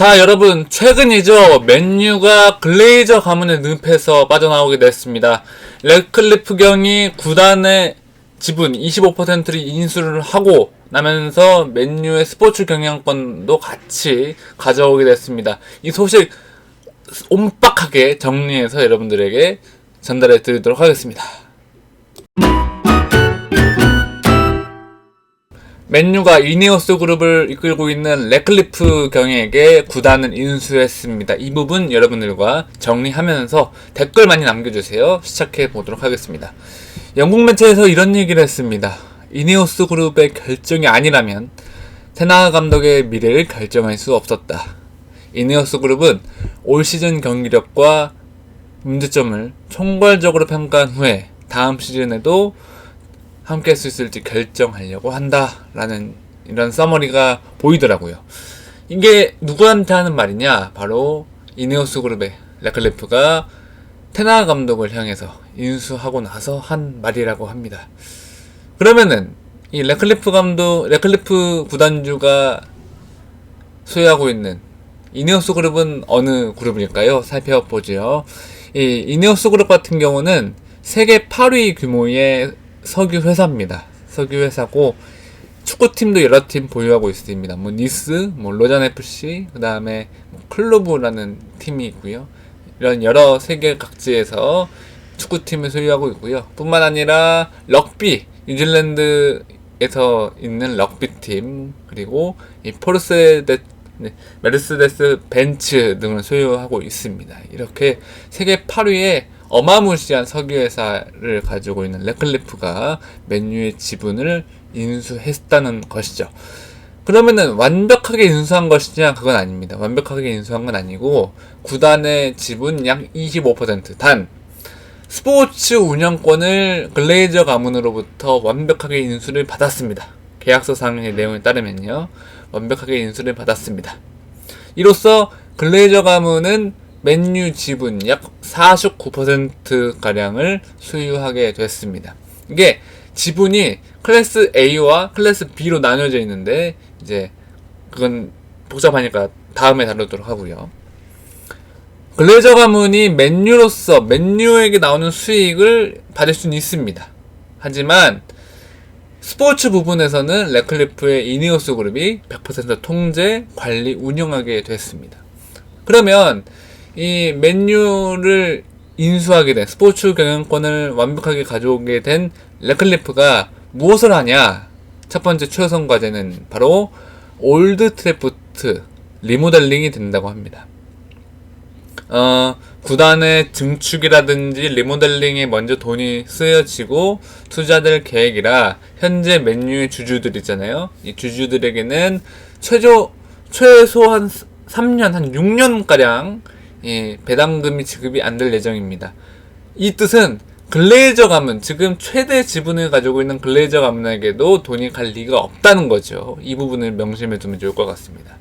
자, 여러분, 최근이죠. 맨유가 글레이저 가문의 늪에서 빠져나오게 됐습니다. 레클리프 경이 구단의 지분 25%를 인수를 하고 나면서 맨유의 스포츠 경영권도 같이 가져오게 됐습니다. 이 소식 옴빡하게 정리해서 여러분들에게 전달해 드리도록 하겠습니다. 맨유가 이네오스 그룹을 이끌고 있는 레클리프 경에게 구단을 인수했습니다. 이 부분 여러분들과 정리하면서 댓글 많이 남겨주세요. 시작해 보도록 하겠습니다. 영국 매체에서 이런 얘기를 했습니다. 이네오스 그룹의 결정이 아니라면 테나 감독의 미래를 결정할 수 없었다. 이네오스 그룹은 올 시즌 경기력과 문제점을 총괄적으로 평가한 후에 다음 시즌에도 함께 할 수 있을지 결정하려고 한다라는 이런 서머리가 보이더라고요. 이게 누구한테 하는 말이냐? 바로 이네오스 그룹의 레클리프가 테나 감독을 향해서 인수하고 나서 한 말이라고 합니다. 그러면은 이 레클리프 감독, 레클리프 구단주가 소유하고 있는 이네오스 그룹은 어느 그룹일까요? 살펴보죠. 이 이네오스 그룹 같은 경우는 세계 8위 규모의 석유 회사입니다. 석유 회사고 축구팀도 여러 팀 보유하고 있습니다. 뭐 니스, 뭐 로잔 FC, 그 다음에 뭐 클로브라는 팀이 있고요. 이런 여러 세계 각지에서 축구팀을 소유하고 있고요. 뿐만 아니라 럭비, 뉴질랜드에서 있는 럭비팀, 그리고 이 포르세데 네, 메르세데스 벤츠 등을 소유하고 있습니다. 이렇게 세계 8위의 어마무시한 석유회사를 가지고 있는 레클리프가 맨유의 지분을 인수했다는 것이죠. 그러면은 완벽하게 인수한 것이냐 그건 아닙니다. 완벽하게 인수한 건 아니고 구단의 지분 약 25%단 스포츠 운영권을 글레이저 가문으로부터 완벽하게 인수를 받았습니다. 계약서상의 내용에 따르면요. 완벽하게 인수를 받았습니다. 이로써 글레이저 가문은 맨유 지분 약 49%가량을 소유하게 됐습니다. 이게 지분이 클래스 A와 클래스 B로 나뉘어져 있는데, 이제, 그건 복잡하니까 다음에 다루도록 하고요. 글레이저 가문이 맨유로서 맨유에게 나오는 수익을 받을 수는 있습니다. 하지만 스포츠 부분에서는 레클리프의 이니오스 그룹이 100% 통제, 관리, 운영하게 됐습니다. 그러면 이 맨유를 인수하게 된 스포츠 경영권을 완벽하게 가져오게 된 레클리프가 무엇을 하냐? 첫 번째 최우선 과제는 바로 올드 트래프트 리모델링이 된다고 합니다. 어, 구단의 증축이라든지 리모델링에 먼저 돈이 쓰여지고 투자될 계획이라 현재 맨유의 주주들 있잖아요. 이 주주들에게는 최저 최소한 3년 한 6년 가량 예, 배당금이 지급이 안 될 예정입니다. 이 뜻은 글레이저 가문, 지금 최대 지분을 가지고 있는 글레이저 가문에게도 돈이 갈 리가 없다는 거죠. 이 부분을 명심해 두면 좋을 것 같습니다.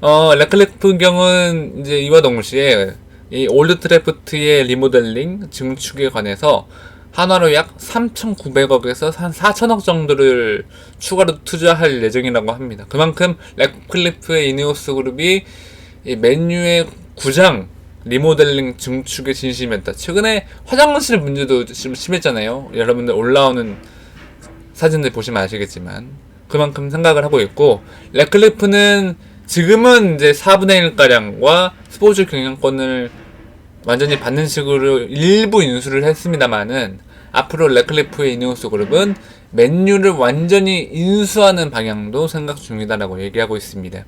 어, 레클레프 경은 이제 이와 동시에 이 올드 트래프트의 리모델링 증축에 관해서 한화로 약 3,900억에서 한 4천억 정도를 추가로 투자할 예정이라고 합니다. 그만큼 레클리프의 이네오스 그룹이 이 맨유의 구장 리모델링 증축에 진심이었다. 최근에 화장실 문제도 좀 심했잖아요. 여러분들 올라오는 사진들 보시면 아시겠지만 그만큼 생각을 하고 있고 레클리프는 지금은 이제 4분의 1가량과 스포츠 경영권을 완전히 받는 식으로 일부 인수를 했습니다만은 앞으로 레클리프의 이니오스 그룹은 맨유를 완전히 인수하는 방향도 생각 중이다라고 얘기하고 있습니다.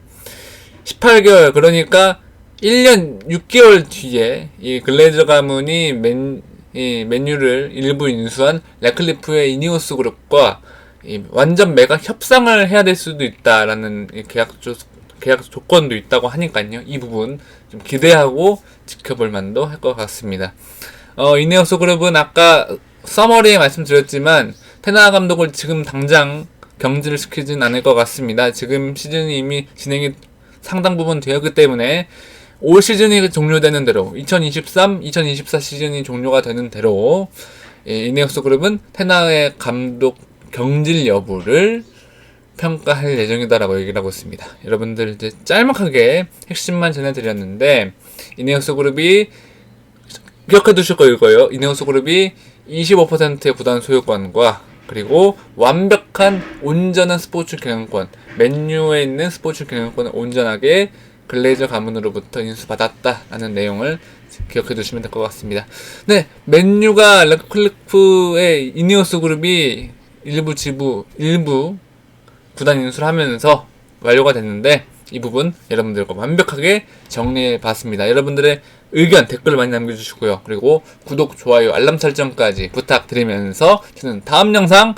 18개월 그러니까 1년 6개월 뒤에 이 글레이저 가문이 맨, 이 맨유를 일부 인수한 레클리프의 이니오스 그룹과 이 완전 매각 협상을 해야 될 수도 있다라는 계약 조, 계약 조건도 있다고 하니까요. 이 부분 좀 기대하고 지켜볼 만도 할 것 같습니다. 어, 이네오스 그룹은 아까 서머리에 말씀드렸지만 테나 감독을 지금 당장 경질을 시키진 않을 것 같습니다. 지금 시즌이 이미 진행이 상당 부분 되었기 때문에 올 시즌이 종료되는 대로 2023, 2024 시즌이 종료가 되는 대로 이네오스 그룹은 테나의 감독 경질 여부를 평가할 예정이다라고 얘기를 하고 있습니다. 여러분들 이제 짤막하게 핵심만 전해드렸는데 이네오스 그룹이 기억해 두실 거예요. 이네오스 그룹이 25%의 구단 소유권과 그리고 완벽한 온전한 스포츠 경영권, 맨유에 있는 스포츠 경영권을 온전하게 글레이저 가문으로부터 인수받았다라는 내용을 기억해 두시면 될 것 같습니다. 네, 맨유가 레클리프의 이니오스 그룹이 일부 지부, 일부 구단 인수를 하면서 완료가 됐는데 이 부분 여러분들과 완벽하게 정리해 봤습니다. 여러분들의 의견 댓글 많이 남겨주시고요. 그리고 구독, 좋아요, 알람 설정까지 부탁드리면서 저는 다음 영상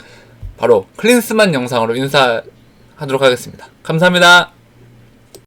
바로 클린스만 영상으로 인사하도록 하겠습니다. 감사합니다.